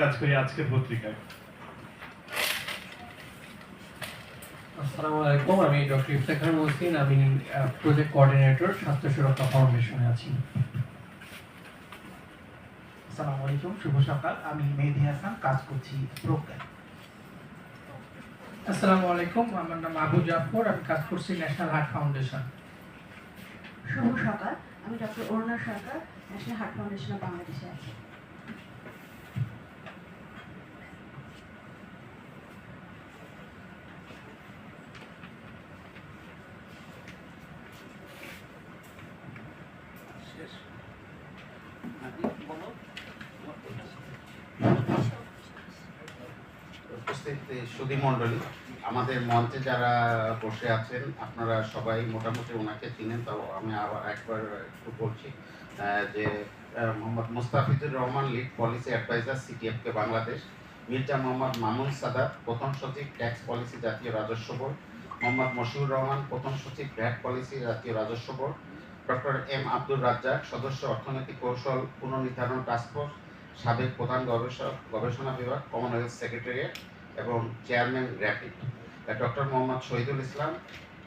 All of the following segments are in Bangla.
কাজ করি আজকের পত্রিকায় আসসালামু আলাইকুম আমি ডক্টর ইফতেখার মহসিন আমি প্রজেক্ট কোঅর্ডিনেটর স্বাস্থ্য সুরক্ষা ফাউন্ডেশনে আছি। আসসালামু আলাইকুম শুভ সকাল আমি মেহেদি হাসান কাজ করছি প্রজ্ঞা আসসালামু আলাইকুম আমার নাম আবু জাফর আমি কাজ করছি ন্যাশনাল হার্ট ফাউন্ডেশন। শুভ সকাল আমি doctor Aruna Sarkar national heart foundation of বাংলাদেশে আছি। উপস্থিত সুধী মণ্ডলী। আমাদের মঞ্চে যারা বসে আছেন, আপনারা সবাই মোটামুটি ওনাকে চিনেন, তাও আমি আবার একবার একটু বলছি যে Mohammad Mustafizur Rahman lead policy adviser সিটিএফকে Bangladesh Mirza Mohammad Mamun Sadat, প্রথম সচিব ট্যাক্স পলিসি জাতীয় রাজস্ব বোর্ড, মোহাম্মদ মশিউর রহমান, প্রথম সচিব ভ্যাট পলিসি জাতীয় রাজস্ব board, doctor M Abdur Razzak, সদস্য অর্থনৈতিক কৌশল, পুনর্নির্ধারণ টাস্কফোর্স সাবেক প্রধান গবেষক, গবেষণা বিভাগ কমনওয়েলথ সেক্রেটারিয়েট এবং chairman RAPID. Doctor Mohammad Shahidul Islam,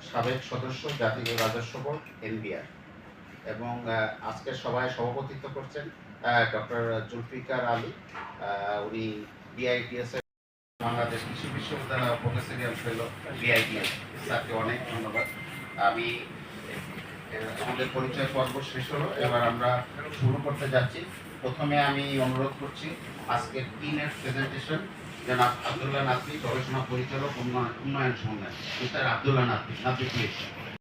সাবেক সদস্য, জাতীয় রাজস্ব বোর্ড, এনবিআর। এবং আজকে সবাই সভাপতিত্ব করছেন ডক্টর জুলফিকার আলী। উনি বিআইটিএস বাংলাদেশ কৃষি বিশ্ববিদ্যালয় প্রফেসরিয়াল ফেলো বিআইটিএস স্যারকে অনেক ধন্যবাদ। আমি আমাদের পরিচয় পর্ব শেষ হলো, এবার আমরা শুরু করতে যাচ্ছি। প্রথমে আমি অনুরোধ করছি, আজকের টিনের প্রেজেন্টেশন আব্দুল্লাহ নাকবি গবেষণা পরিচালক উন্নয়ন সমন্বয় মিস্টার আব্দুল্লাহ নাকবি প্লিজ